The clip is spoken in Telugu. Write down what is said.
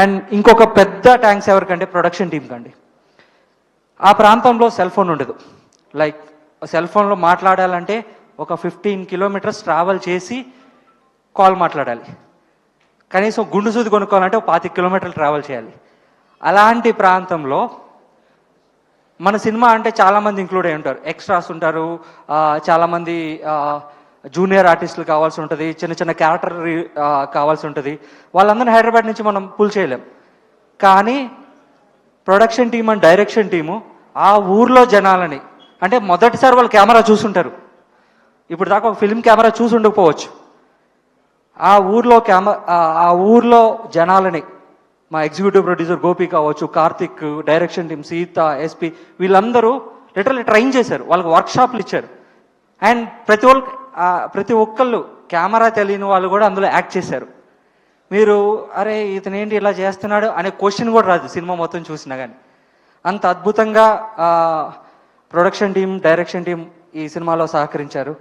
అండ్ ఇంకొక పెద్ద ట్యాంక్స్ ఎవరికంటే ప్రొడక్షన్ టీం కండి. ఆ ప్రాంతంలో సెల్ ఫోన్ ఉండదు. లైక్ సెల్ ఫోన్లో మాట్లాడాలంటే ఒక ఫిఫ్టీన్ కిలోమీటర్స్ ట్రావెల్ చేసి కాల్ మాట్లాడాలి. కనీసం గుండు సూది కొనుక్కోవాలంటే ఒక పాతి కిలోమీటర్లు ట్రావెల్ చేయాలి. అలాంటి ప్రాంతంలో మన సినిమా అంటే చాలామంది ఇంక్లూడ్ అయి ఉంటారు. ఎక్స్ట్రాస్ ఉంటారు. చాలామంది జూనియర్ ఆర్టిస్టులు కావాల్సి ఉంటుంది చిన్న చిన్న క్యారెక్టర్ కావాల్సి ఉంటుంది. వాళ్ళందరినీ హైదరాబాద్ నుంచి మనం పుల్ చేయలేం. కానీ production team and direction team ఆ ఊర్లో జనాలని అంటే మొదటిసారి వాళ్ళు కెమెరా చూసుంటారు. ఇప్పుడు దాకా ఒక ఫిల్మ్ కెమెరా చూసి ఉండకపోవచ్చు. ఆ ఊర్లో కెమెరా ఆ ఊర్లో జనాలని మా ఎగ్జిక్యూటివ్ ప్రొడ్యూసర్ గోపి కావచ్చు Karthik direction team Seetha SP వీళ్ళందరూ లిటరల్లీ ట్రైన్ చేశారు. వాళ్ళకి వర్క్షాప్లు ఇచ్చారు. అండ్ ప్రతి ఒక్క ప్రతి ఒక్కళ్ళు కెమెరా తెలియని వాళ్ళు కూడా అందులో యాక్ట్ చేశారు. మీరు అరే ఇతను ఏంటి ఇలా చేస్తున్నాడు అనే క్వశ్చన్ కూడా రాదు సినిమా మొత్తం చూసినా కానీ అంత అద్భుతంగా ప్రొడక్షన్ టీం డైరెక్షన్ టీం ఈ సినిమాలో సహకరించారు.